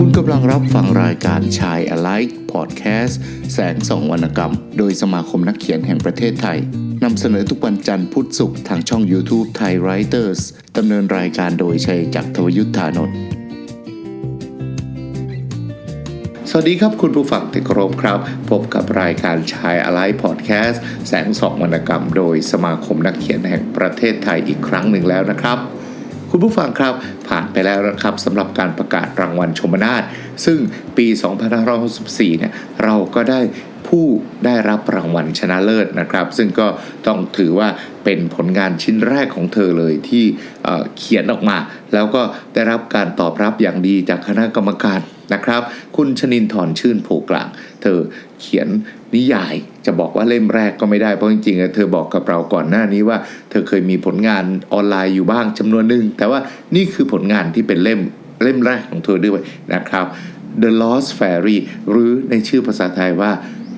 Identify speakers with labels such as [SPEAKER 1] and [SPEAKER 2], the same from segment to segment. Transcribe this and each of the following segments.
[SPEAKER 1] คุณกำลังรับฟังรายการชาย Alike Podcast แสงสองวรรณกรรม โดยสมาคมนักเขียนแห่งประเทศไทยนำเสนอทุกวันจันทร์พุธศุกร์ทางช่อง YouTube Thai Writers ดำเนินรายการโดยชัยจักรทวยุทธานนท์สวัสดีครับคุณผู้ฟังที่เคารพครับ พบกับรายการชาย Alike Podcast แสงสองวรรณกรรม โดยสมาคมนักเขียนแห่งประเทศไทยอีกครั้งหนึ่งแล้วนะครับ คุณผู้ฟังครับ ผ่านไปแล้วนะครับสำหรับการประกาศรางวัลชมนาทซึ่งปี 2564เนี่ยเราก็ได้ ผู้ได้รับรางวัลชนะเลิศนะครับ ซึ่งก็ต้องถือว่าเป็นผลงานชิ้นแรกของเธอเลยที่เขียนออกมา แล้วก็ได้รับการตอบรับอย่างดีจากคณะกรรมการนะครับ คุณชนินทร์ชื่นโพกลาง เธอเขียนนิยายจะบอกว่าเล่มแรกก็ไม่ได้เพราะจริงๆเธอบอกกับเราก่อนหน้านี้ว่า เธอเคยมีผลงานออนไลน์อยู่บ้างจำนวนหนึ่งแต่ว่านี่คือผลงานที่เป็นเล่มเล่มแรกของเธอด้วยนะครับ The Lost Fairy หรือในชื่อภาษาไทยว่า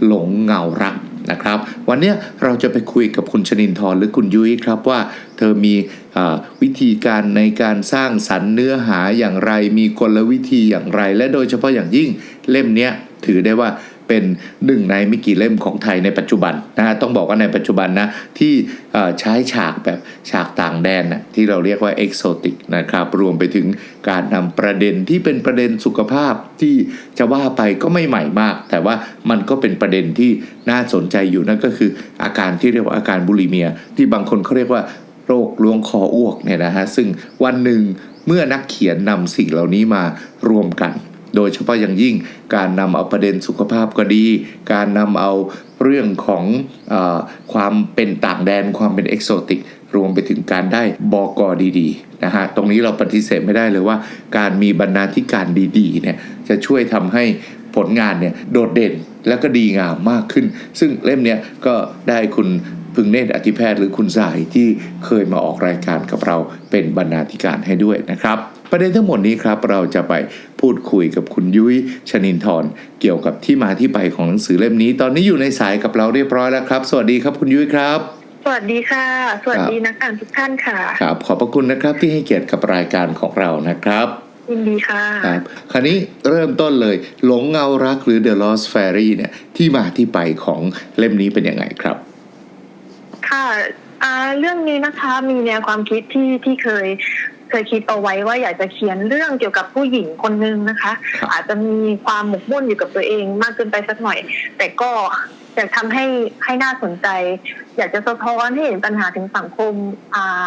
[SPEAKER 1] หลงเงารักนะครับ วันนี้เราจะไปคุยกับคุณชนินทร์หรือคุณยุ้ยครับว่าเธอมีอวิธีการในการสร้างสรรค์เนื้อหาอย่างไร มีกลวิธีอย่างไร และโดยเฉพาะอย่างยิ่งเล่มนี้ถือได้ว่า เป็นหนึ่งในไม่กี่เล่มของไทยในปัจจุบันนะฮะต้องบอกว่าในปัจจุบันนะที่ใช้ฉากแบบฉากต่างแดนนะที่เราเรียกว่าเอกโซติกนะครับรวมไปถึงการนำประเด็นที่เป็นประเด็นสุขภาพที่จะว่าไปก็ไม่ใหม่มาก แต่ว่ามันก็เป็นประเด็นที่น่าสนใจอยู่นั่นก็คืออาการที่เรียกว่าอาการบุลิเมีย ที่บางคนเขาเรียกว่าโรคลวงคออ้วกเนี่ยนะฮะซึ่งวันหนึ่งเมื่อนักเขียนนำสิ่งเหล่านี้มารวมกัน โดยเฉพาะอย่างยิ่งการนำเอาประเด็นสุขภาพก็ดี การนำเอาเรื่องของอความเป็นต่างแดนความเป็นเอกโซติกรวมไปถึงการได้บอกอดีๆนะฮะตรงนี้เราปฏิเสธไม่ได้เลยว่า การมีบรรณาธิการดีๆเนี่ยจะช่วยทำให้ผลงานเนี่ยโดดเด่นแล้วก็ดีงามมากขึ้น ซึ่งเล่มเนี้ยก็ได้คุณพึงเนตรอธิแพทย์หรือคุณสายที่เคยมาออกรายการกับเราเป็นบรรณาธิการให้ด้วยนะครับ ประเด็นทั้งหมดนี้ครับเราจะไปพูดคุยกับคุณยุ้ยชนินทร์เกี่ยวกับที่มาที่ไปของหนังสือเล่มนี้ ตอนนี้อยู่ในสายกับเราเรียบร้อยแล้วครับ สวัสดีครับคุณยุ้ยครับ
[SPEAKER 2] สวัสดีค่ะ สวัสดีนักอ่านทุกท่านค่ะ
[SPEAKER 1] ครับขอบพระคุณนะครับที่ให้เกียรติกับรายการของเรานะครับ
[SPEAKER 2] ยินดีค่ะ
[SPEAKER 1] ครับคราวนี้เริ่มต้นเลย หลงเงารักหรือ The Lost Fairy เนี่ยที่มาที่ไปของเล่มนี้เป็นยังไงครับ
[SPEAKER 2] ค่ะอ่าเรื่องนี้นะคะมีแนวความคิดที่ที่เคย เคยคิดเอาไว้ว่าอยากจะเขียนเรื่องเกี่ยวกับผู้หญิงคนนึงนะคะ
[SPEAKER 1] ครับ
[SPEAKER 2] อาจจะมีความหมกมุ่นอยู่กับตัวเองมากเกินไปสักหน่อย แต่ก็อยากทำให้ให้น่าสนใจ อยากจะสะท้อนให้เห็นปัญหาถึงสังคมอ่า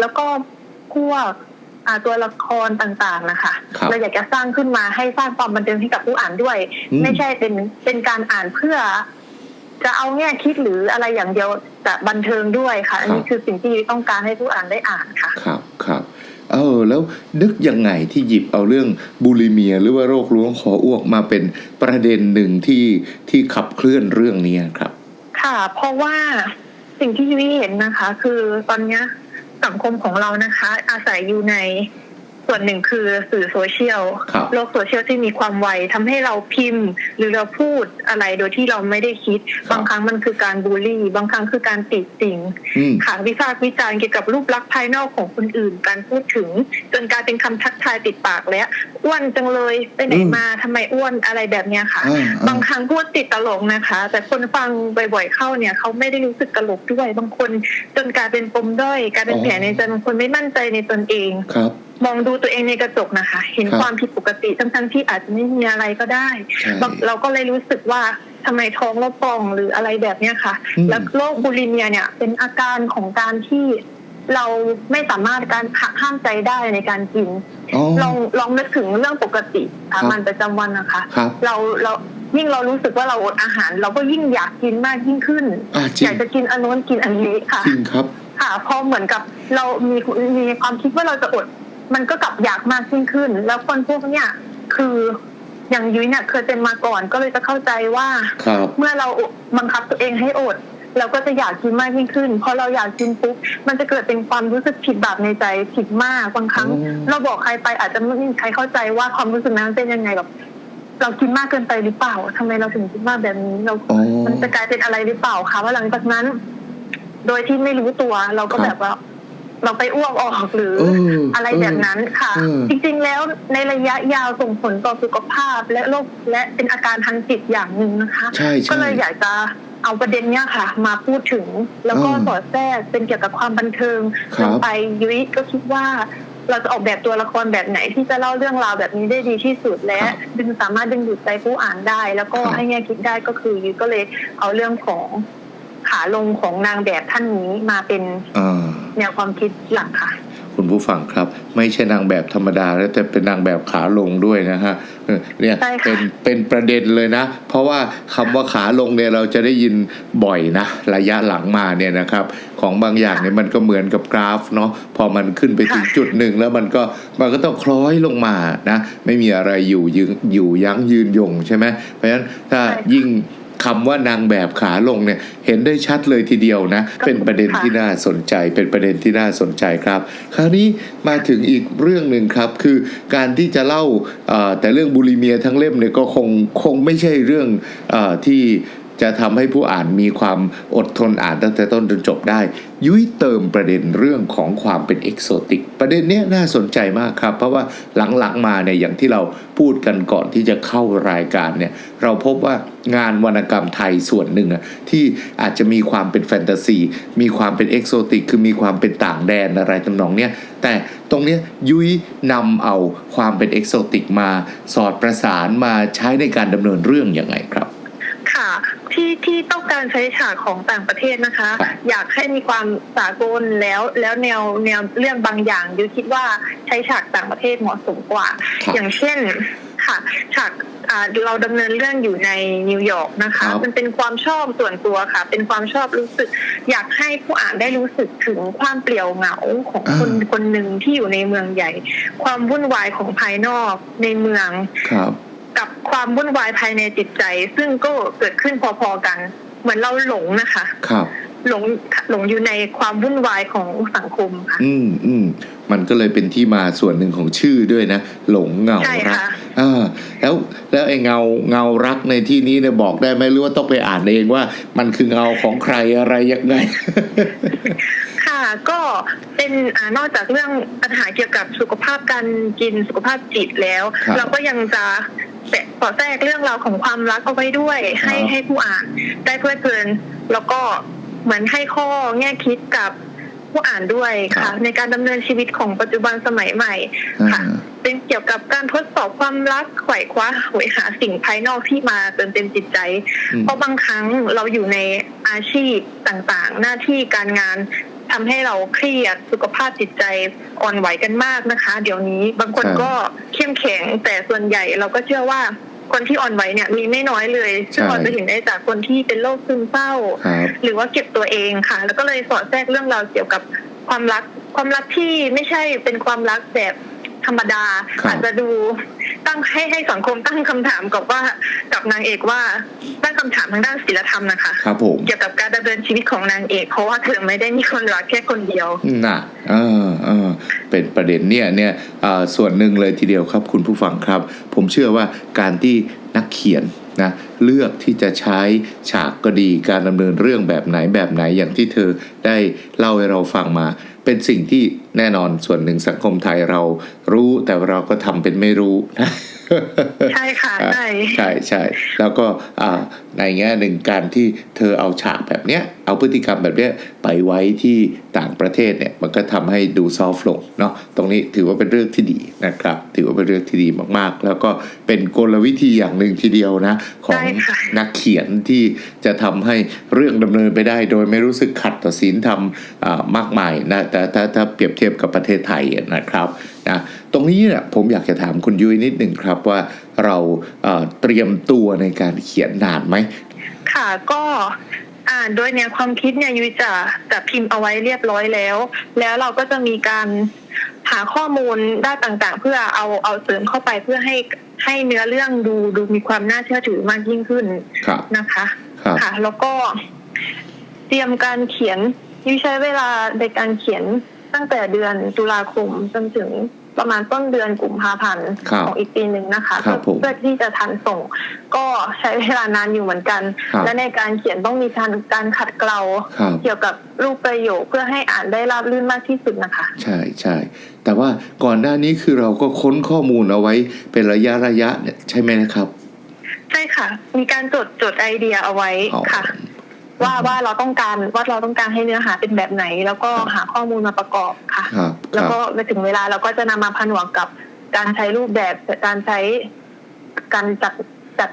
[SPEAKER 2] แล้วก็พวกอ่าตัวละครต่างๆนะคะ
[SPEAKER 1] ครับ
[SPEAKER 2] เราอยากจะสร้างขึ้นมาให้สร้างความบันเทิงให้กับผู้อ่านด้วย
[SPEAKER 1] อืม
[SPEAKER 2] ไม่ใช่เป็นเป็นการอ่านเพื่อ จะเอาแง่คิดหรืออะไรอย่างเดียวจะบันเทิงด้วยค่ะ อันนี้คือสิ่งที่ต้องการให้ผู้อ่านได้อ่านค่ะ
[SPEAKER 1] ครับครับ เออแล้วนึกยังไงที่หยิบเอาเรื่องบูลิเมีย หรือว่าโรคล้วงคออ้วกมาเป็นประเด็นหนึ่งที่ที่ขับเคลื่อนเรื่องนี้ครับ
[SPEAKER 2] ค่ะ เพราะว่าสิ่งที่ยุ้ยเห็นนะคะ คือตอนนี้สังคมของเรานะคะ อาศัยอยู่ใน ส่วนหนึ่งคือสื่อโซเชียล
[SPEAKER 1] ครับ
[SPEAKER 2] โลกโซเชียลที่มีความไวทำให้เราพิมพ์ หรือเราพูดอะไรโดยที่เราไม่ได้คิด บางครั้งมันคือการบูลลี่ บางครั้งคือการติติง
[SPEAKER 1] อืม
[SPEAKER 2] ค่ะวิพากษ์วิจารณ์เกี่ยวกับรูปลักษณ์ภายนอกของคนอื่น การพูดถึง จนกลายเป็นคำทักทายติดปากแล้วอ้วนจังเลยไปไหน
[SPEAKER 1] อืม
[SPEAKER 2] มาทำไมอ้วนอะไรแบบเนี้ยค่ะ
[SPEAKER 1] อ่าอ่า
[SPEAKER 2] บางครั้งพูดติดตลกนะคะ แต่คนฟังบ่อยๆเข้าเนี่ยเขาไม่ได้รู้สึกตลกด้วย บางคนจนกลายเป็นปมด้อยกลายเป็นแผลในใจบางคนไม่มั่นใจในตนเอง
[SPEAKER 1] ครับ
[SPEAKER 2] มองดูตัวเองในกระจกนะคะ เห็น
[SPEAKER 1] ครับ
[SPEAKER 2] ความผิดปกติทั้งๆที่อาจจะไม่มีอะไรก็ได้
[SPEAKER 1] ใช่
[SPEAKER 2] บางเราก็เลยรู้สึกว่าทำไมท้องเราป่องหรืออะไรแบบเนี้ยค่ะ
[SPEAKER 1] อืม
[SPEAKER 2] แล้วโรคบูลิเมียเนี่ย เป็นอาการของการที่เราไม่สามารถการห้ามใจได้ในการกิน
[SPEAKER 1] อ๋อ
[SPEAKER 2] ลองลองนึกถึงเรื่องปกติสามัญประจำวันนะคะ
[SPEAKER 1] ครับ
[SPEAKER 2] เราเรายิ่งเรารู้สึกว่าเราอดอาหาร เราก็ยิ่งอยากกินมากยิ่งขึ้น
[SPEAKER 1] อ่าจริ
[SPEAKER 2] องยากจะกินอันโน้นกินอันนี้ค่ะ
[SPEAKER 1] จริงครับ
[SPEAKER 2] ค่ะพอเหมือนกับเรามีมีความคิดว่าเราจะอด มันก็กลับอยากมากยิ่งขึ้น แล้วคนพวกเนี้ยคืออย่างยุ้ยเนี่ยเคยเป็นมาก่อนก็เลยจะเข้าใจว่า
[SPEAKER 1] ครับ
[SPEAKER 2] เมื่อเราบังคับตัวเองให้อด เราก็จะอยากกินมากยิ่งขึ้นพอเราอยากกินปุ๊บมันจะเกิดเป็นความรู้สึกผิดบาปในใจผิดมากบางครั้ง
[SPEAKER 1] อ๋อ
[SPEAKER 2] เราบอกใครไปอาจจะไม่มีใครเข้าใจว่าความรู้สึกนั้นเป็นยังไงแบบเรากินมากเกินไปหรือเปล่าทำไมเราถึงคิดมากแบบนี้เรา
[SPEAKER 1] อ๋อ
[SPEAKER 2] มันจะกลายเป็นอะไรหรือเปล่าคะว่าหลังจากนั้น โดยที่ไม่รู้ตัวเราก็
[SPEAKER 1] ครับ
[SPEAKER 2] แบบว่า เราไปอ้วกออกหรือ
[SPEAKER 1] เออ
[SPEAKER 2] อะไรแบบนั้นค่ะ
[SPEAKER 1] เออ
[SPEAKER 2] จริงๆแล้วในระยะยาวส่งผลต่อสุขภาพและโรคและเป็นอาการทางจิตอย่างหนึ่งนะคะ
[SPEAKER 1] ใช่ใช่
[SPEAKER 2] ก็เลยอยากจะเอาประเด็นเนี้ยค่ะ มาพูดถึงแล้วก็
[SPEAKER 1] อืม
[SPEAKER 2] สอดแทรกเป็นเกี่ยวกับความบันเทิง
[SPEAKER 1] ครับ
[SPEAKER 2] ลงไปยุ้ยก็คิดว่าเราจะออกแบบตัวละครแบบไหนที่จะเล่าเรื่องราวแบบนี้ได้ดีที่สุดและ
[SPEAKER 1] ครับ
[SPEAKER 2] ดึงสามารถดึงดูดใจผู้อ่านได้ แล้วก็
[SPEAKER 1] ครับ
[SPEAKER 2] ให้แง่คิดได้ก็คือยุ้ยก็เลยเอาเรื่องของ ขาลงของนางแบบท่านนี้มาเป็น
[SPEAKER 1] อ่า
[SPEAKER 2] แนวความคิดหลักค่ะ
[SPEAKER 1] คุณผู้ฟังครับ ไม่ใช่นางแบบธรรมดาแล้วแต่เป็นนางแบบขาลงด้วยนะฮะเออเนี่ย
[SPEAKER 2] ใช่ค่ะ
[SPEAKER 1] เป็นเป็นประเด็นเลยนะ เพราะว่าคำว่าขาลงเนี่ยเราจะได้ยินบ่อยนะระยะหลังมาเนี่ยนะครับ ของบางอย่างเนี่ยมันก็เหมือนกับกราฟเนาะพอมันขึ้นไปถึงจุดหนึ่งแล้วมันก็มันก็ต้องคล้อยลงมานะ ไม่มีอะไรอยู่ยืนอยู่ยั้งยืนยงใช่ไหมเพราะฉะนั้นถ้า
[SPEAKER 2] ใช่ค่ะ
[SPEAKER 1] ยิ่ง คำว่านางแบบขาลงเนี่ยเห็นได้ชัดเลยทีเดียวนะ เป็นประเด็นที่น่าสนใจ เป็นประเด็นที่น่าสนใจครับ คราวนี้มาถึงอีกเรื่องหนึ่งครับ คือการที่จะเล่าแต่เรื่องบุลิเมียทั้งเล่มเนี่ยก็คงคงไม่ใช่เรื่องอที่ จะทำให้ผู้อ่านมีความอดทนอ่านตั้งแต่ต้นจนจบได้ ยุ้ยเติมประเด็นเรื่องของความเป็นเอกโซติก ประเด็นนี้น่าสนใจมากครับ เพราะว่าหลังๆมาเนี่ยอย่างที่เราพูดกันก่อนที่จะเข้ารายการเนี่ยเราพบว่างานวรรณกรรมไทยส่วนหนึ่งอะที่อาจจะมีความเป็นแฟนตาซี มีความเป็นเอกโซติก คือมีความเป็นต่างแดนอะไรทำนองเนี้ยแต่ตรงนี้ยุ้ยนำเอาความเป็นเอกโซติกมาสอดประสานมาใช้ในการดำเนินเรื่องยังไงครับ
[SPEAKER 2] ที่ที่ต้องการใช้ฉากของต่างประเทศนะคะ
[SPEAKER 1] ครับ
[SPEAKER 2] อยากให้มีความสากลแล้วแล้วแนวแนวเรื่องบางอย่างยูคิดว่าใช้ฉากต่างประเทศเหมาะสมกว่า
[SPEAKER 1] ครับ
[SPEAKER 2] อย่างเช่นค่ะฉากอ่าเราดำเนินเรื่องอยู่ในนิวยอร์กนะคะ
[SPEAKER 1] ครับ
[SPEAKER 2] มันเป็นความชอบส่วนตัวค่ะ เป็นความชอบรู้สึก อยากให้ผู้อ่านได้รู้สึกถึงความเปลี่ยวเหงาของคนคนหนึ่งที่อยู่ในเมืองใหญ่ ความวุ่นวายของภายนอกในเมือง
[SPEAKER 1] ครับ
[SPEAKER 2] กับความวุ่นวายภายในจิตใจ ซึ่งก็เกิดขึ้นพอๆกัน เหมือนเราหลงนะคะ
[SPEAKER 1] ครับ
[SPEAKER 2] หลงหลงอยู่ในความวุ่นวายของสังคมค่ะ
[SPEAKER 1] อืมอืมมันก็เลยเป็นที่มาส่วนหนึ่งของชื่อด้วยนะ หลงเงา
[SPEAKER 2] ใช่
[SPEAKER 1] รัก
[SPEAKER 2] ค่ะ
[SPEAKER 1] อ่าแล้วแล้วไอ้เงาเงารักในที่นี้เนี่ยบอกได้ไหมหรือว่าต้องไปอ่านเองว่า มันคือเงาของใครอะไรยังไง
[SPEAKER 2] ค่ะก็เป็นอานอกจากเรื่องปัญหาเกี่ยวกับสุขภาพการกินสุขภาพจิตแล้ว
[SPEAKER 1] ครับ
[SPEAKER 2] เราก็ยังจะแตะ สอดแทรกเรื่องราวของความรักเอาไว้ด้วย ให้
[SPEAKER 1] ครับ
[SPEAKER 2] ให้ผู้อ่านได้เพลิดเพลิน แล้วก็เหมือนให้ข้อแง่คิดกับผู้อ่านด้วยค่ะ ในการดำเนินชีวิตของปัจจุบันสมัยใหม่ค่ะ
[SPEAKER 1] อ่า
[SPEAKER 2] เป็นเกี่ยวกับการทดสอบความรักไขว่คว้าหวยหาสิ่งภายนอกที่มาเติมเต็มจิตใจ
[SPEAKER 1] อืม
[SPEAKER 2] เพราะบางครั้งเราอยู่ในอาชีพต่างๆ หน้าที่การงาน ทำให้เราเครียดสุขภาพจิตใจอ่อนไหวกันมากนะคะ เดี๋ยวนี้บางคน
[SPEAKER 1] ครับ
[SPEAKER 2] ก็เข้มแข็งแต่ส่วนใหญ่เราก็เชื่อว่าคนที่อ่อนไหวเนี่ยมีไม่น้อยเลย ซึ่ง
[SPEAKER 1] ใช่
[SPEAKER 2] เราจะเห็นได้จากคนที่เป็นโรคซึมเศร้า
[SPEAKER 1] ครับ
[SPEAKER 2] หรือว่าเก็บตัวเองค่ะ แล้วก็เลยสอดแทรกเรื่องราวเกี่ยวกับความรัก ความรักที่ไม่ใช่เป็นความรักแบบธรรมดา
[SPEAKER 1] ครับ
[SPEAKER 2] อาจจะดู ตั้งให้ให้สังคมตั้งคำถามกับว่ากับนางเอกว่าตั้งคำถามทางด้านศีลธรรมนะคะ
[SPEAKER 1] ครับผม
[SPEAKER 2] เกี่ยวกับการดำเนินชีวิตของนางเอกเพราะว่าเธอไม่ได้มีคนรักแค่คนเดียว
[SPEAKER 1] น่ะเออเออเป็นประเด็นเนี่ยเนี่ยอ่าส่วนหนึ่งเลยทีเดียวครับคุณผู้ฟังครับ ผมเชื่อว่าการที่นักเขียนนะเลือกที่จะใช้ฉากก็ดีการดำเนินเรื่องแบบไหนแบบไหนอย่างที่เธอได้เล่าให้เราฟังมา เป็นสิ่งที่แน่นอนส่วนหนึ่งสังคมไทยเรารู้แต่เราก็ทำเป็นไม่รู้นะ
[SPEAKER 2] ใช่ค่ะใช่
[SPEAKER 1] ใช่ใช่แล้วก็อ่าในแง่หนึ่งการที่เธอเอาฉากแบบเนี้ย เอาพฤติกรรมแบบเนี้ยไปไว้ที่ต่างประเทศเนี่ยมันก็ทำให้ดูซอฟต์ลงเนาะตรงนี้ถือว่าเป็นเรื่องที่ดีนะครับ ถือว่าเป็นเรื่องที่ดีมากๆ แล้วก็เป็นกลวิธีอย่างหนึ่งทีเดียวนะ ของ
[SPEAKER 2] ใช่ค่ะ
[SPEAKER 1] นักเขียนที่จะทำให้เรื่องดำเนินไปได้ โดยไม่รู้สึกขัดต่อศีลธรรมอ่ามากมายนะแต่ถ้าถ้าเปรียบเทียบกับประเทศไทยนะครับนะตรงนี้เนี่ยผมอยากจะถามคุณยุ้ยนิดหนึ่งครับว่าเราเอ่อเตรียมตัวในการเขียนนานไหม
[SPEAKER 2] ค่ะก็อ่านโดยแนวความคิดเนี่ยยุ้ยจะจะพิมพ์เอาไว้เรียบร้อยแล้ว แล้วเราก็จะมีการหาข้อมูลด้านต่างๆ เพื่อเอาเอาเสริมเข้าไปเพื่อให้ให้เนื้อเรื่องดูดูมีความน่าเชื่อถือมากยิ่งขึ้น
[SPEAKER 1] ครับ
[SPEAKER 2] นะคะ
[SPEAKER 1] ครับ
[SPEAKER 2] ค่ะ แล้วก็เตรียมการเขียนยุ้ยใช้เวลาในการเขียน ตั้งแต่เดือนตุลาคมจนถึงประมาณต้นเดือนกุมภาพันธ์
[SPEAKER 1] ครับ
[SPEAKER 2] ของอีกปีหนึ่งนะคะ
[SPEAKER 1] ครับผม
[SPEAKER 2] เพื่อที่จะทันส่ง ก็ใช้เวลานานอยู่เหมือนกัน
[SPEAKER 1] ครับ
[SPEAKER 2] และในการเขียนต้องมีการการขัดเกลา
[SPEAKER 1] ครับ
[SPEAKER 2] เกี่ยวกับรูปประโยคเพื่อให้อ่านได้ราบรื่นมากที่สุดนะคะ
[SPEAKER 1] ใช่ใช่แต่ว่าก่อนหน้านี้คือเราก็ค้นข้อมูลเอาไว้เป็นระยะระยะเนี่ยใช่ไหมนะครับ
[SPEAKER 2] ใช่ค่ะ มีการจดจดไอเดียเอาไว้
[SPEAKER 1] อ๋อ
[SPEAKER 2] ค่ะ ว่าว่าเราต้องการว่าเราต้องการให้เนื้อหาเป็นแบบไหน แล้วก็หาข้อมูลมาประกอบค่ะ
[SPEAKER 1] ครับค
[SPEAKER 2] แล้ว
[SPEAKER 1] รับ
[SPEAKER 2] ก็ไปถึงเวลาเราก็จะนำมาผนวกกับการใช้รูปแบบการใช้การจัดจัด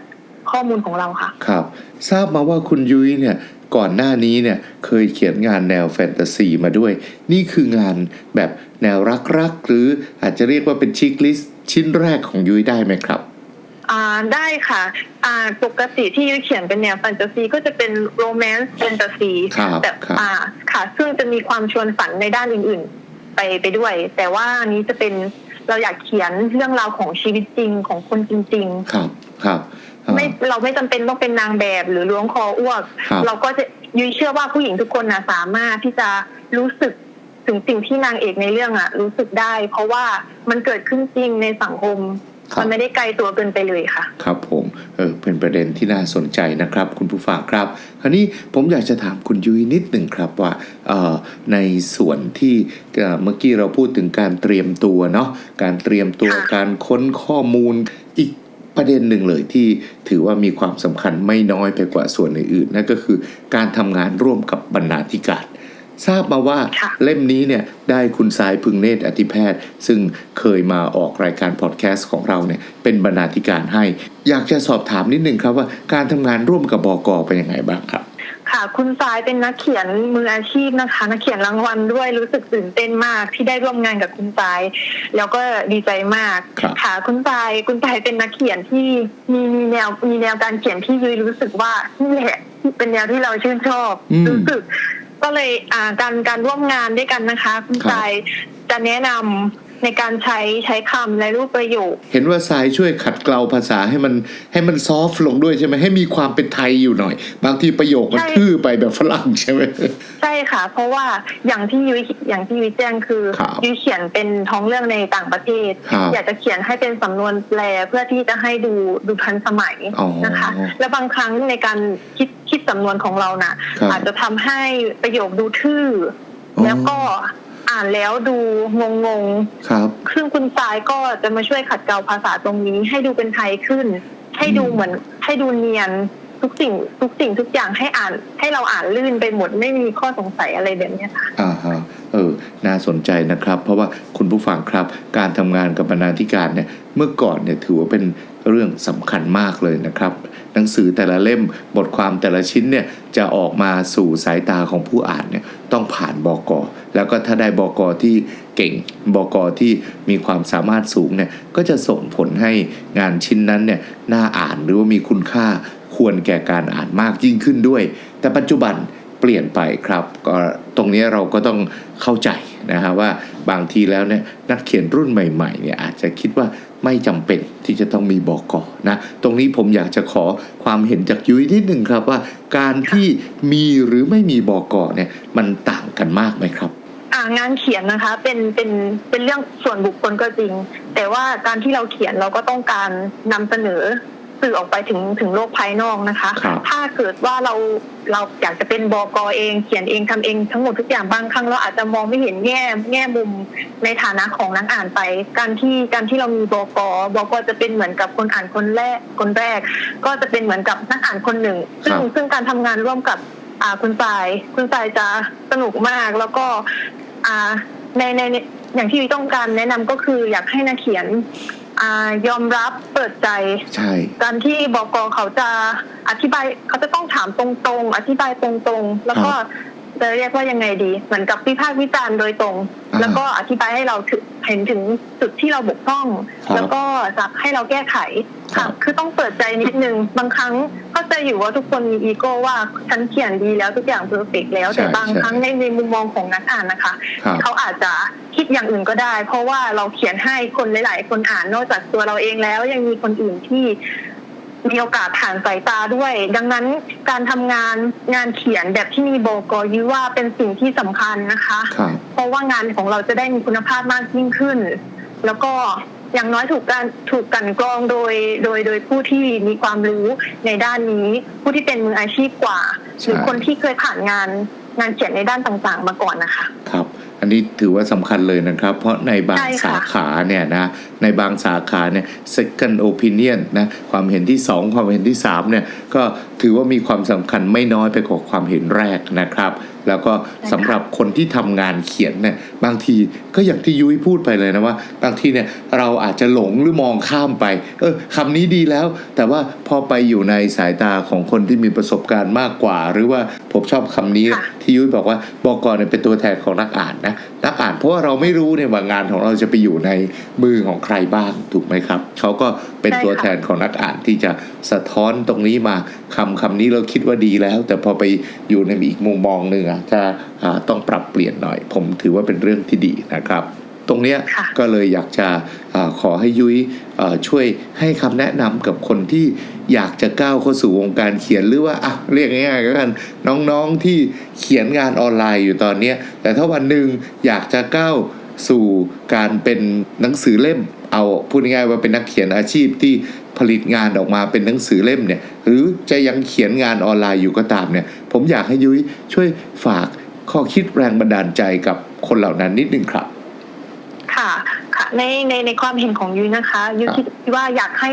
[SPEAKER 2] ข้อมูลของเราค่ะ
[SPEAKER 1] ครับ ทราบมาว่าคุณยุ้ยเนี่ยก่อนหน้านี้เนี่ยเคยเขียนงานแนวแฟนตาซีมาด้วย นี่คืองานแบบแนวรักๆ หรืออาจจะเรียกว่าเป็นชิคลิสชิ้นแรกของยุ้ยได้ไหมครับ
[SPEAKER 2] อ่าได้ค่ะ อ่าปกติที่ยุ้ยเขียนเป็นแนวแฟนตาซีก็จะเป็นโรแมนต์แฟนตาซี
[SPEAKER 1] ครับ
[SPEAKER 2] แต่
[SPEAKER 1] ครับ
[SPEAKER 2] อ่าค่ะ ซึ่งจะมีความชวนฝันในด้านอื่นๆ ไปไปด้วย แต่ว่าอันนี้จะเป็นเราอยากเขียนเรื่องราวของชีวิตจริงของคนจริง ๆ
[SPEAKER 1] ครับครับอ่า
[SPEAKER 2] ไม่เราไม่จำเป็นต้องเป็นนางแบบหรือล้วงคออ้วก
[SPEAKER 1] ครับ
[SPEAKER 2] เราก็จะยุ้ยเชื่อว่าผู้หญิงทุกคนนะสามารถที่จะรู้สึกถึงสิ่งที่นางเอกในเรื่องอะรู้สึกได้ เพราะว่ามันเกิดขึ้นจริงในสังคม
[SPEAKER 1] ครับ
[SPEAKER 2] มันไม่ได้ไกลตัวเกินไปเลยค่ะ
[SPEAKER 1] ครับผมเออเป็นประเด็นที่น่าสนใจนะครับ คุณผู้ฟังครับ คราวนี้ผมอยากจะถามคุณยุ้ยนิดหนึ่งครับว่าเอ่อในส่วนที่เอ่อเมื่อกี้เราพูดถึงการเตรียมตัวเนาะการเตรียมตัว
[SPEAKER 2] ค่ะ
[SPEAKER 1] การค้นข้อมูลอีกประเด็นหนึ่งเลยที่ถือว่ามีความสำคัญไม่น้อยไปกว่าส่วนอื่นๆนั่นก็คือการทำงานร่วมกับบรรณาธิการ ทราบมาว่า
[SPEAKER 2] ค่ะ
[SPEAKER 1] เล่มนี้เนี่ยได้คุณสายพึงเนตรอธิแพทย์ ซึ่งเคยมาออกรายการพอดแคสต์ของเราเนี่ยเป็นบรรณาธิการให้ อยากจะสอบถามนิดนึงครับว่าการทำงานร่วมกับบกเป็นยังไงบ้างครับ
[SPEAKER 2] ค่ะคุณสายเป็นนักเขียนมืออาชีพนะคะ นักเขียนรางวัลด้วยรู้สึกตื่นเต้นมากที่ได้ร่วมงานกับคุณสาย แล้วก็ดีใจมาก
[SPEAKER 1] ครับ
[SPEAKER 2] ค่ะคุณสายคุณสายเป็นนักเขียนที่มีมีแนวมีแนวการเขียนที่ยุ้ยรู้สึกว่านี่แหละเป็นแนวที่เราชื่นชอบ
[SPEAKER 1] อืม
[SPEAKER 2] รู้สึก ก็เลยอ่าการการร่วมงานด้วยกันนะคะคุณ
[SPEAKER 1] ครับ
[SPEAKER 2] สายจะแนะนำในการใช้ใช้คำและรูปประโยค
[SPEAKER 1] เห็นว่าทรายช่วยขัดเกลาภาษาให้มันให้มันซอฟต์ลงด้วยใช่ไหมให้มีความเป็นไทยอยู่หน่อย บางทีประโยคมัน
[SPEAKER 2] ใช่
[SPEAKER 1] ทื่อไปแบบฝรั่งใช่ไหม
[SPEAKER 2] ใช่ค่ะ เพราะว่าอย่างที่ยุ้ยอย่างที่ยุ้ยแจ้งคือ
[SPEAKER 1] ครับ
[SPEAKER 2] ยุ้ยเขียนเป็นท้องเรื่องในต่างประเทศ
[SPEAKER 1] ครับ
[SPEAKER 2] อยากจะเขียนให้เป็นสำนวนแปลเพื่อที่จะให้ดูดูทันสมัย
[SPEAKER 1] อ๋อ
[SPEAKER 2] นะคะ และบางครั้งในการคิดคิด สำนวนของเราน่ะ
[SPEAKER 1] ครับ
[SPEAKER 2] อาจจะทำให้ประโยคดูทื่ออ
[SPEAKER 1] อ
[SPEAKER 2] แล้วก็อ่านแล้วดูงงง
[SPEAKER 1] ครับ
[SPEAKER 2] ๆซึ่งคุณสายก็จะมาช่วยขัดเกลาภาษาตรงนี้ ให้ดูเป็นไทยขึ้น ให้ดู
[SPEAKER 1] อืม
[SPEAKER 2] เหมือน ให้ดูเนียนทุกสิ่ง ทุกสิ่งทุกอย่างให้อ่าน ให้เราอ่านลื่นไปหมดไม่มีข้อสงสัยอะไรแบบเนี้ยค่ะ
[SPEAKER 1] อ่าฮะ เออ น่าสนใจนะครับ เพราะว่าคุณผู้ฟังครับ การทำงานกับบรรณาธิการเนี่ย เมื่อก่อนเนี่ยถือว่าเป็นเรื่องสำคัญมากเลยนะครับ หนังสือแต่ละเล่มบทความแต่ละชิ้นเนี่ยจะออกมาสู่สายตาของผู้อ่านเนี่ยต้องผ่านบกแล้วก็ถ้าได้บกที่เก่งบกที่มีความสามารถสูงเนี่ยก็จะส่งผลให้งานชิ้นนั้นเนี่ยน่าอ่านหรือว่ามีคุณค่าควรแก่การอ่านมากยิ่งขึ้นด้วย แต่ปัจจุบัน เปลี่ยนไปครับก็ตรงนี้เราก็ต้องเข้าใจนะฮะว่าบางทีแล้วเนี่ยนักเขียนรุ่นใหม่ๆเนี่ยอาจจะคิดว่าไม่จำเป็นที่จะต้องมีบอกกอนะตรงนี้ผมอยากจะขอความเห็นจากยุ้ยนิดหนึ่งครับว่า การที่มีหรือไม่มีบอกกอเนี่ยมันต่างกันมากไหมครับ
[SPEAKER 2] งานเขียนนะคะเป็นเป็นเป็นเรื่องส่วนบุคคลก็จริง แต่ว่าการที่เราเขียนเราก็ต้องการนำเสนอ สื่อออกไปถึงถึงโลกภายนอกนะคะ
[SPEAKER 1] ครับ
[SPEAKER 2] ถ้าเกิดว่าเราเราอยากจะเป็นบกเอง เขียนเองทำเองทั้งหมดทุกอย่างบางครั้งเราอาจจะมองไม่เห็นแง่แง่มุมในฐานะของนักอ่านไป การที่การที่เรามีบกบกจะเป็นเหมือนกับคนอ่านคนแรกคนแรก ก็จะเป็นเหมือนกับนักอ่านคนหนึ่ง ซึ่ง
[SPEAKER 1] ครับ
[SPEAKER 2] ซึ่งการทำงานร่วมกับอ่าคุณสาย คุณสายจะสนุกมากแล้วก็อ่าในในในอย่างที่วิต้องการแนะนำก็คืออยากให้นักเขียน อ่ายอมรับเปิดใจ
[SPEAKER 1] ใช่
[SPEAKER 2] การที่บกเขาจะอธิบายเขาจะต้องถามตรงๆ อธิบายตรงๆ แล้วก็ จะเรียกว่ายังไงดี เหมือนกับวิพากษ์วิจารณ์โดยตรง
[SPEAKER 1] อ่า
[SPEAKER 2] แล้วก็อธิบายให้เราถึงเห็นถึงจุดที่เราบกพร่อง
[SPEAKER 1] ครับ
[SPEAKER 2] แล้วก็จะให้เราแก้ไข
[SPEAKER 1] ครั
[SPEAKER 2] ค่ะ
[SPEAKER 1] บ
[SPEAKER 2] คือต้องเปิดใจนิดนึง บางครั้งเข้าใจอยู่ว่าทุกคนมีอีโก้ว่าฉันเขียนดีแล้วทุกอย่างเพอร์เฟกแล้ว แต่
[SPEAKER 1] ใช่
[SPEAKER 2] บาง
[SPEAKER 1] ใช่
[SPEAKER 2] ครั้งในในมุมมองของนักอ่านนะคะ
[SPEAKER 1] ครับ
[SPEAKER 2] เขาอาจจะคิดอย่างอื่นก็ได้ เพราะว่าเราเขียนให้คนหลาย ๆ คนอ่านนอกจากตัวเราเองแล้วยังมีคนอื่นที่ มีโอกาสผ่านสายตาด้วย ดังนั้นการทำงานงานเขียนแบบที่มีโบกยุ้ยว่าเป็นสิ่งที่สำคัญนะคะ
[SPEAKER 1] ครับ
[SPEAKER 2] เพราะว่างานของเราจะได้มีคุณภาพมากยิ่งขึ้น แล้วก็อย่างน้อยถูกการถูกกลันกรองโดยโดยโดยผู้ที่มีความรู้ในด้านนี้ ผู้ที่เป็นมืออาชีพกว่า หรือคนที่เคยผ่านงานงานเขียนในด้านต่างๆ มาก่อนนะคะ
[SPEAKER 1] ครับ อันนี้ถือว่าสำคัญเลยนะครับ เพราะในบาง
[SPEAKER 2] ใช่ค่ะ
[SPEAKER 1] สาขาเนี่ยนะในบางสาขาเนี่ย second opinion นะความเห็นที่ 2 ความเห็นที่3เนี่ยก็ ถือว่ามีความสำคัญไม่น้อยไปกว่าความเห็นแรกนะครับ แล้วก็สำหรับคนที่ทำงานเขียนเนี่ยบางทีก็อย่างที่ยุ้ยพูดไปเลยนะว่า บางทีเนี่ยเราอาจจะหลงหรือมองข้ามไป เออคำนี้ดีแล้ว แต่ว่าพอไปอยู่ในสายตาของคนที่มีประสบการณ์มากกว่า หรือว่าผมชอบคำนี้
[SPEAKER 2] ค่ะ
[SPEAKER 1] ที่ยุ้ยบอกว่าบอกรเนี่ยเป็นตัวแทนของนักอ่านนะนักอ่านเพราะว่าเราไม่รู้เนี่ยว่างานของเราจะไปอยู่ในมือของใครบ้างถูกไหมครับเขาก็เป็น
[SPEAKER 2] ใช่ค่ะ
[SPEAKER 1] ตัวแทนของนักอ่านที่จะสะท้อนตรงนี้มาคำคำนี้เราคิดว่าดีแล้ว แต่พอไปอยู่ในอีกมุมมองหนึ่งอะจะอ่าต้องปรับเปลี่ยนหน่อย ผมถือว่าเป็นเรื่องที่ดีนะครับ ตรงเนี้ย
[SPEAKER 2] ค่ะ
[SPEAKER 1] ก็เลยอยากจะอาขอให้ยุ้ยอ่าช่วยให้คำแนะนำกับคนที่อยากจะก้าวเข้าสู่วงการเขียนหรือว่าอะเรียกง่ายๆก็กันน้องๆที่เขียนงานออนไลน์อยู่ตอนเนี้ยแต่ถ้าวันหนึ่งอยากจะก้าวสู่การเป็นหนังสือเล่ม เอาพูดง่ายๆว่าเป็นนักเขียนอาชีพที่ ผลิตงานออกมาเป็นหนังสือเล่มเนี่ยหรือจะยังเขียนงานออนไลน์อยู่ก็ตามเนี่ยผมอยากให้ยุ้ยช่วยฝากข้อคิดแรงบันดาลใจกับคนเหล่านั้นนิดนึงครับ
[SPEAKER 2] ค่ะค่ะในในในความเห็นของยุ้ยนะคะยุ้ย
[SPEAKER 1] ครับ
[SPEAKER 2] คิดว่าอยากให้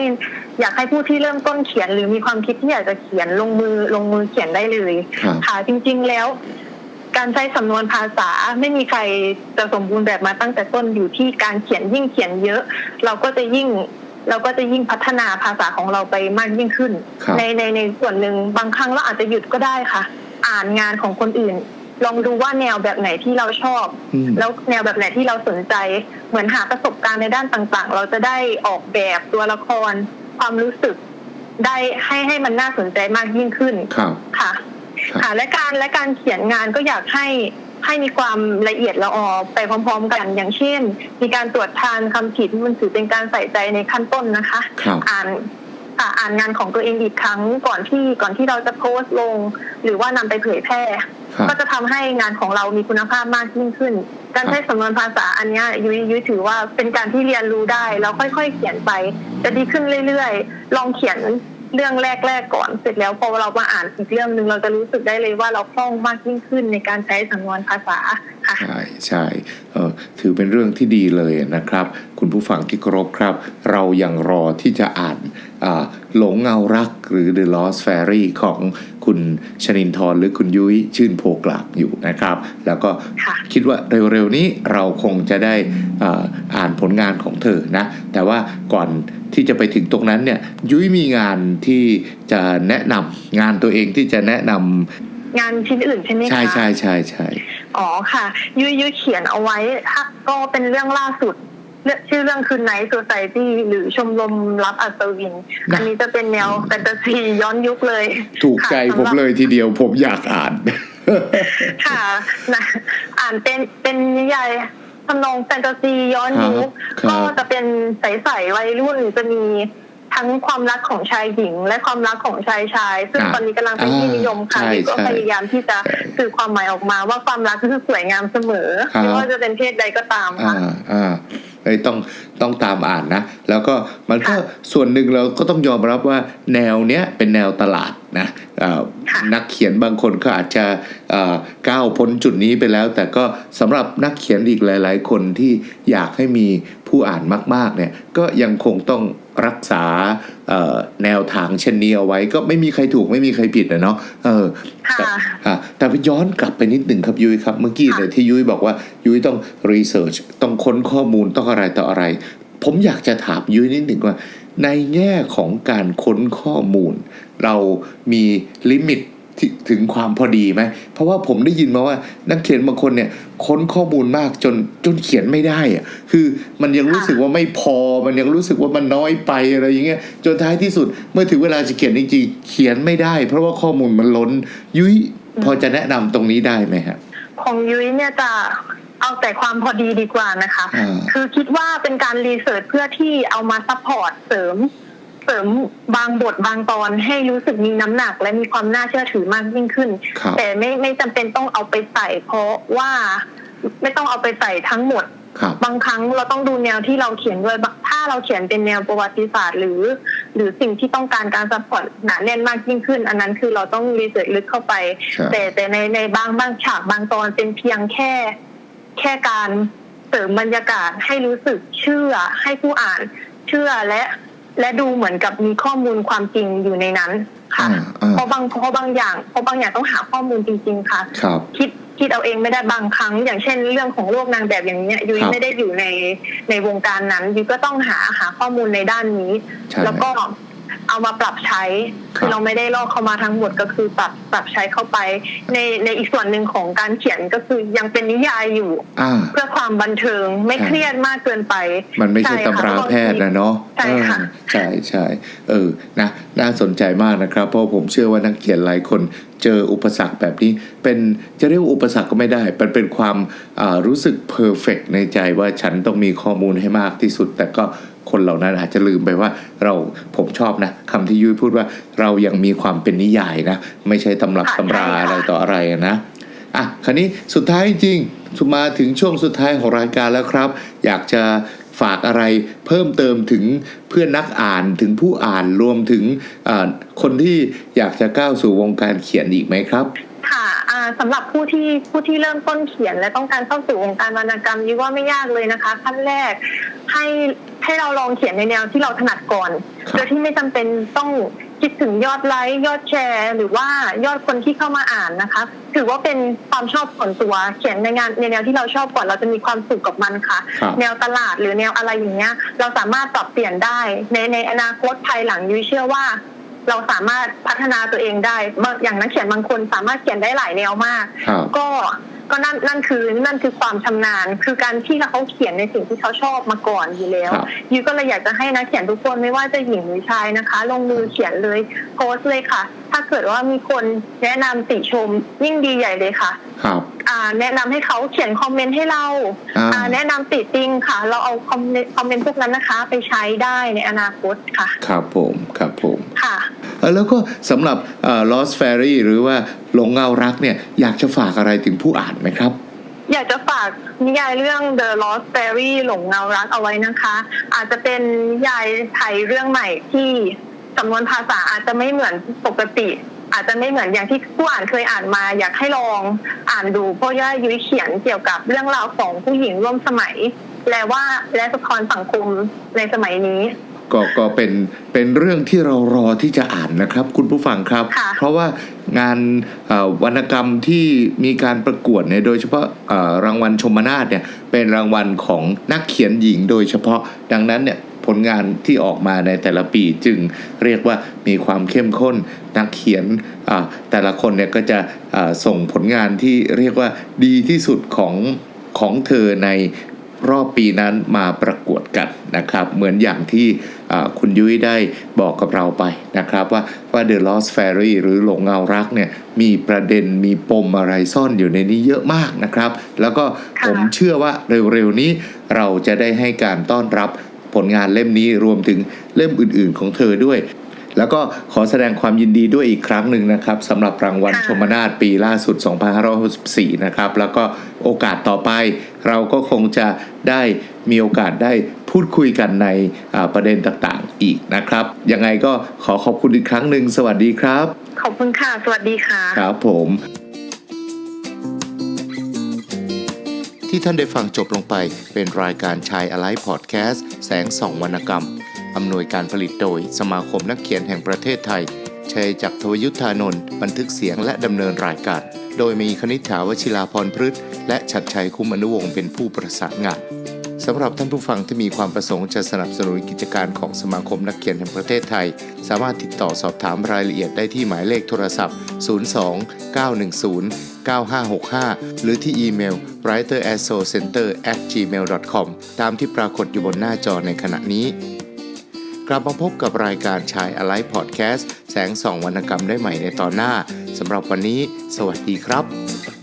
[SPEAKER 2] อยากให้ผู้ที่เริ่มต้นเขียนหรือมีความคิดที่อยากจะเขียนลงมือลงมือเขียนได้เลย
[SPEAKER 1] ครับ
[SPEAKER 2] ค่ะจริง ๆ แล้ว การใช้สำนวนภาษาไม่มีใครจะสมบูรณ์แบบมาตั้งแต่ต้นอยู่ที่การเขียนยิ่งเขียนเยอะ เราก็จะยิ่ง เราก็จะยิ่งพัฒนาภาษาของเราไปมากยิ่งขึ้น
[SPEAKER 1] ครับ
[SPEAKER 2] ในในในส่วนหนึ่งบางครั้งเราอาจจะหยุดก็ได้ค่ะ อ่านงานของคนอื่น ลองดูว่าแนวแบบไหนที่เราชอบ
[SPEAKER 1] อืม
[SPEAKER 2] แล้วแนวแบบไหนที่เราสนใจ เหมือนหาประสบการณ์ในด้านต่างๆ เราจะได้ออกแบบตัวละคร ความรู้สึก ได้ให้ให้มันน่าสนใจมากยิ่งขึ้น
[SPEAKER 1] ครับ
[SPEAKER 2] ค่ะ
[SPEAKER 1] ครับ
[SPEAKER 2] ค่ะและการและการเขียนงานก็อยากให้ ให้มีความละเอียดละออไปพร้อม ๆ กัน อย่างเช่น มีการตรวจทานคำผิดมันถือเป็นการใส่ใจในขั้นต้นนะคะ
[SPEAKER 1] ครับ
[SPEAKER 2] อ่านอ่าอ่านงานของตัวเองอีกครั้งก่อนที่ก่อนที่เราจะโพสต์ลง หรือว่านำไปเผยแพร่
[SPEAKER 1] ครับ
[SPEAKER 2] ก็จะทำให้งานของเรามีคุณภาพมากยิ่งขึ้น การใช้สำนวนภาษาอันเนี้ยยุ้ยยุ้ยถือว่าเป็นการที่เรียนรู้ได้ แล้วค่อย ๆ เขียนไป จะดีขึ้นเรื่อยๆ ลองเขียน เรื่องแรกๆก่อนเสร็จแล้วพอเรามาอ่านอีกเรื่องหนึ่งเราจะรู้สึกได้เลยว่าเราคล่องมากยิ่งขึ้นในการใช้สำนวนภาษาค่ะ
[SPEAKER 1] ใช่ใช่เออถือเป็นเรื่องที่ดีเลยนะครับ คุณผู้ฟังที่เคารพครับ เรายังรอที่จะอ่านหลงเงารักหรือ The Lost Fairy ของ คุณชนินทร์หรือคุณยุ้ยชื่นโพกลากอยู่นะครับ แล้วก็
[SPEAKER 2] ค่ะ
[SPEAKER 1] คิดว่าเร็วๆนี้เราคงจะได้อ่าอ่านผลงานของเธอนะ แต่ว่าก่อนที่จะไปถึงตรงนั้นเนี่ยยุ้ยมีงานที่จะแนะนำงานตัวเองที่จะแนะนำ
[SPEAKER 2] งานชิ้นอื่นใช่ไหมคะ
[SPEAKER 1] ใช่ใช่ใช่ใช่
[SPEAKER 2] อ๋อค่ะยุ้ยยุ้ยเขียนเอาไว้ถ้าก็เป็นเรื่องล่าสุด เรื่องชื่อเรื่องคือไนท์ o ซ i ตี้หรือชมรมรับอัศวิน อันนี้จะเป็นแนวแฟนตาซีย้อนยุคเลย
[SPEAKER 1] ถูกใจ
[SPEAKER 2] ค่ะ
[SPEAKER 1] ผม
[SPEAKER 2] สำหรับ
[SPEAKER 1] เลยทีเดียวผมอยากอ่าน
[SPEAKER 2] ค่ะนะอ่านเป็นเป็นนิยายทำนองแฟนตาซีย้อนยุค
[SPEAKER 1] ครับ
[SPEAKER 2] ก็จะเป็นใสๆวัยรุ่นจะมี ทั้งความรักของชายหญิง และความรักของชายชาย ซึ่ง
[SPEAKER 1] อ่า
[SPEAKER 2] ตอนนี้กำลังเป็นที่นิยมค่ะ
[SPEAKER 1] ใช่
[SPEAKER 2] ก็
[SPEAKER 1] ใช่
[SPEAKER 2] พยายามที่จะ
[SPEAKER 1] ใช่
[SPEAKER 2] สื่อความหมายออกมาว่าความรักคือสวยงามเสมอ
[SPEAKER 1] ครับ
[SPEAKER 2] ไม่ว่าจะเป็นเพศใดก็ตาม
[SPEAKER 1] อ่า
[SPEAKER 2] ค่ะ
[SPEAKER 1] อ่าเอ้ยต้องต้องตามอ่านนะ แล้วก็มันก็
[SPEAKER 2] ค่ะ
[SPEAKER 1] ส่วนหนึ่งเราก็ต้องยอมรับว่าแนวเนี้ยเป็นแนวตลาดนะอ่า
[SPEAKER 2] ค่ะ
[SPEAKER 1] นักเขียนบางคนก็อาจจะอ่าก้าวพ้นจุดนี้ไปแล้ว แต่ก็สำหรับนักเขียนอีกหลาย ๆ คนที่อยากให้มีผู้อ่านมาก ๆ เนี่ยก็ยังคงต้อง รักษาเอ่อแนวทางเช่นนี้เอาไว้ก็ไม่มีใครถูกไม่มีใครผิดนะเนาะเออ
[SPEAKER 2] ค่ะ
[SPEAKER 1] แต่อะแต่ไปย้อนกลับไปนิดหนึ่งครับยุ้ยครับ เมื่อกี้เนี่ยที่ยุ้ยบอกว่ายุ้ยต้องรีเสิร์ชต้องค้นข้อมูลต้องอะไรต่ออะไร ผมอยากจะถามยุ้ยนิดหนึ่งว่า ในแง่ของการค้นข้อมูล เรามีลิมิตที่ ถึงความพอดีไหม เพราะว่าผมได้ยินมาว่านักเขียนบางคนเนี่ยค้นข้อมูลมากจนจนเขียนไม่ได้อะคือมันยังรู้สึกว่าไม่พอ มันยังรู้สึกว่ามันน้อยไปอะไรอย่างเงี้ย จนท้ายที่สุดเมื่อถึงเวลาจะเขียนจริงๆ เขียนไม่ได้ เพราะว่าข้อมูลมันล้น ยุ้ยพอจะแนะนำตรงนี้ได้ไหมฮะ
[SPEAKER 2] ของยุ้ยเนี่ยจะเอาแต่ความพอดีดีกว่านะคะ
[SPEAKER 1] อ่า
[SPEAKER 2] คือคิดว่าเป็นการรีเสิร์ชเพื่อที่เอามาซัพพอร์ตเสริม เสริมบางบทบางตอนให้รู้สึกมีน้ำหนัก และมีความน่าเชื่อถือมากยิ่งขึ้น
[SPEAKER 1] ครับ
[SPEAKER 2] แต่ไม่ไม่จำเป็นต้องเอาไปใส่ เพราะว่าไม่ต้องเอาไปใส่ทั้งหมด
[SPEAKER 1] ครับ
[SPEAKER 2] บางครั้งเราต้องดูแนวที่เราเขียนด้วยบางถ้าเราเขียนเป็นแนวประวัติศาสตร์ หรือ หรือสิ่งที่ต้องการการซัพพอร์ตหนาแน่นมากยิ่งขึ้น อันนั้นคือเราต้องรีเสิร์ชลึกเข้าไป
[SPEAKER 1] ใช่
[SPEAKER 2] แต่แต่ในในบางบางฉากบางตอนเป็นเพียงแค่ แค่การเสริมบรรยากาศให้รู้สึกเชื่อให้ผู้อ่านเชื่อและ และดูเหมือนกับมีข้อมูลความจริงอยู่ในนั้นค่ะ
[SPEAKER 1] อ่าอ่า
[SPEAKER 2] เพราะบางเพราะบางอย่างเพราะบางอย่างต้องหาข้อมูลจริงๆค่ะ
[SPEAKER 1] ครับ
[SPEAKER 2] คิดคิดเอาเองไม่ได้บางครั้ง อย่างเช่น เรื่องของโลกนางแบบอย่างเนี้ยยุ้ย
[SPEAKER 1] ครับ
[SPEAKER 2] ไม่ได้อยู่ในในวงการนั้นยุ้ยก็ต้องหาหาข้อมูลในด้านนี้
[SPEAKER 1] ใช่
[SPEAKER 2] แล้วก็ เอามาปรับใช้
[SPEAKER 1] ครับ
[SPEAKER 2] คือเราไม่ได้ลอกเข้ามาทั้งหมดก็คือปรับปรับใช้เข้าไป ในในอีกส่วนหนึ่งของการเขียนก็คือยังเป็นนิยายอยู่
[SPEAKER 1] อ่า
[SPEAKER 2] เพื่อความบันเทิงไม่
[SPEAKER 1] ใช่
[SPEAKER 2] เครียดมากเกินไป
[SPEAKER 1] มันไม่ใช่
[SPEAKER 2] ใช่ค่ะ
[SPEAKER 1] ตำราแพทย์นะเนาะ
[SPEAKER 2] ใช่ค่ะ
[SPEAKER 1] เออใช่ใช่เออนะน่าสนใจมากนะครับ เพราะผมเชื่อว่านักเขียนหลายคนเจออุปสรรคแบบนี้ เป็นจะเรียกว่าอุปสรรคก็ไม่ได้มันเป็นความอ่ารู้สึกเพอร์เฟกในใจว่าฉันต้องมีข้อมูลให้มากที่สุด แต่ก็ คนเหล่านั้นอาจจะลืมไปว่าเราผมชอบนะคำที่ยุ้ยพูดว่าเรายังมีความเป็นนิยายนะ ไม่ใช่ตำรับ
[SPEAKER 2] ค่ะ
[SPEAKER 1] ตำรา
[SPEAKER 2] ใช่ค่ะ
[SPEAKER 1] อะไรต่ออะไรอะนะอะคราวนี้สุดท้ายจริงๆมาถึงช่วงสุดท้ายของรายการแล้วครับ อยากจะฝากอะไรเพิ่มเติมถึงเพื่อนนักอ่านถึงผู้อ่านรวมถึงอ่าคนที่อยากจะก้าวสู่วงการเขียนอีกไหมครับ
[SPEAKER 2] ค่ะอ่าสำหรับผู้ที่ผู้ที่เริ่มต้นเขียน และต้องการเข้าสู่วงการวรรณกรรมยี่ว่าไม่ยากเลยนะคะ ขั้นแรกให้ให้เราลองเขียนในแนวที่เราถนัดก่อน
[SPEAKER 1] ครับ
[SPEAKER 2] โดยที่ไม่จำเป็นต้องคิดถึงยอดไลค์ยอดแชร์ หรือว่ายอดคนที่เข้ามาอ่านนะคะ ถือว่าเป็นความชอบส่วนตัวเขียนในงานในแนวที่เราชอบก่อนเราจะมีความสุขกับมันค่ะ
[SPEAKER 1] ครับ
[SPEAKER 2] แนวตลาดหรือแนวอะไรอย่างเงี้ย เราสามารถปรับเปลี่ยนได้ในในอนาคตภายหลังยุ้ยเชื่อว่า เราสามารถพัฒนาตัวเองได้บางอย่างนักเขียนบางคนสามารถเขียนได้หลายแนวมาก
[SPEAKER 1] ครับ
[SPEAKER 2] ก็ ก็นั่นนั่นคือนั่นคือความชำนาญ คือการที่เขาเขียนในสิ่งที่เขาชอบมาก่อนอยู่แล้ว
[SPEAKER 1] ครับ
[SPEAKER 2] ยูก็เลยอยากจะให้นักเขียนทุกคนไม่ว่าจะหญิงหรือชายนะคะ ลงมือเขียนเลยโพสต์เลยค่ะ ถ้าเกิดว่ามีคนแนะนำติชมยิ่งดีใหญ่เลยค่ะ
[SPEAKER 1] ครับ
[SPEAKER 2] อ่าแนะนำให้เขาเขียนคอมเมนต์ให้เรา
[SPEAKER 1] อ่า
[SPEAKER 2] อ่าแนะนำติติงค่ะ เราเอาคอมเมนต์คอมเมนต์พวกนั้นนะคะ ไปใช้ได้ในอนาคตค่ะ
[SPEAKER 1] ครับผมครับผม
[SPEAKER 2] ค่ะ
[SPEAKER 1] เอ่อแล้วก็สำหรับเอ่อ Lost Fairy หรือว่าหลงเงารักเนี่ยอยากจะฝากอะไรถึงผู้อ่านไหมครับ
[SPEAKER 2] อยากจะฝากนิยายเรื่อง The Lost Fairy หลงเงารักเอาไว้นะคะ อาจจะเป็นนิยายไทยเรื่องใหม่ที่จำนวนภาษาอาจจะไม่เหมือนปกติ อาจจะไม่เหมือนอย่างที่ผู้อ่านเคยอ่านมา อยากให้ลองอ่านดูเพราะว่ายุ้ยเขียนเกี่ยวกับเรื่องราวของผู้หญิงร่วมสมัย และว่าและสะท้อนสังคมในสมัยนี้
[SPEAKER 1] ก็ก็เป็นเป็นเรื่องที่เรารอที่จะอ่านนะครับ คุณผู้ฟังครับ
[SPEAKER 2] ค่ะ
[SPEAKER 1] เพราะว่างานเอ่อวรรณกรรมที่มีการประกวดเนี่ยโดยเฉพาะเอ่อรางวัลชมนาทเนี่ยเป็นรางวัลของนักเขียนหญิงโดยเฉพาะดังนั้นเนี่ยผลงานที่ออกมาในแต่ละปีจึงเรียกว่ามีความเข้มข้นนักเขียนอ่าแต่ละคนเนี่ยก็จะอ่าส่งผลงานที่เรียกว่าดีที่สุดของของเธอในรอบปีนั้นมาประกวดกันนะครับ เหมือนอย่างที่อ่าคุณยุ้ยได้บอกกับเราไปนะครับว่าว่า The Lost Fairy หรือหลงเงารักเนี่ยมีประเด็นมีปมอะไรซ่อนอยู่ในนี้เยอะมากนะครับ แล้วก็
[SPEAKER 2] ค่ะ
[SPEAKER 1] ผมเชื่อว่าเร็วๆนี้เราจะได้ให้การต้อนรับผลงานเล่มนี้รวมถึงเล่มอื่นๆของเธอด้วย แล้วก็ขอแสดงความยินดีด้วยอีกครั้งหนึ่งนะครับสำหรับรางวัล
[SPEAKER 2] ค่ะ
[SPEAKER 1] ชมนาทปีล่าสุด 2564 นะครับ แล้วก็โอกาสต่อไป เราก็คงจะได้มีโอกาสได้พูดคุยกันในอ่าประเด็นต่างๆอีกนะครับ ยังไงก็ขอขอบคุณอีกครั้งหนึ่งสวัสดีครับ
[SPEAKER 2] ขอบคุณค่ะ สวัสดีค่ะ
[SPEAKER 1] ครับผมที่ท่านได้ฟังจบลงไปเป็นรายการชายอะไรพอดแคสต์แสงส่องวรรณกรรม อำนวยการผลิตโดย สมาคมนักเขียนแห่งประเทศไทย ชัยจักรทวยุทธานนท์บันทึกเสียงและดำเนินรายการ โดยมีคณิษฐาวชิลาพรพฤษและชัดชัยคุ้มอนุวงศ์เป็นผู้ประสานงานสำหรับท่านผู้ฟังที่มีความประสงค์จะสนับสนุนกิจการของสมาคมนักเขียนแห่งประเทศไทย สามารถติดต่อสอบถามรายละเอียดได้ที่หมายเลขโทรศัพท์ 02 910 9565 หรือที่อีเมล writerassocenter@gmail.com ตามที่ปรากฏอยู่บนหน้าจอในขณะนี้ กลับมาพบกับรายการชายอะไรพอดแคสต์แสงส่องวรรณกรรมได้ใหม่ในตอนหน้าสำหรับวันนี้ สวัสดีครับ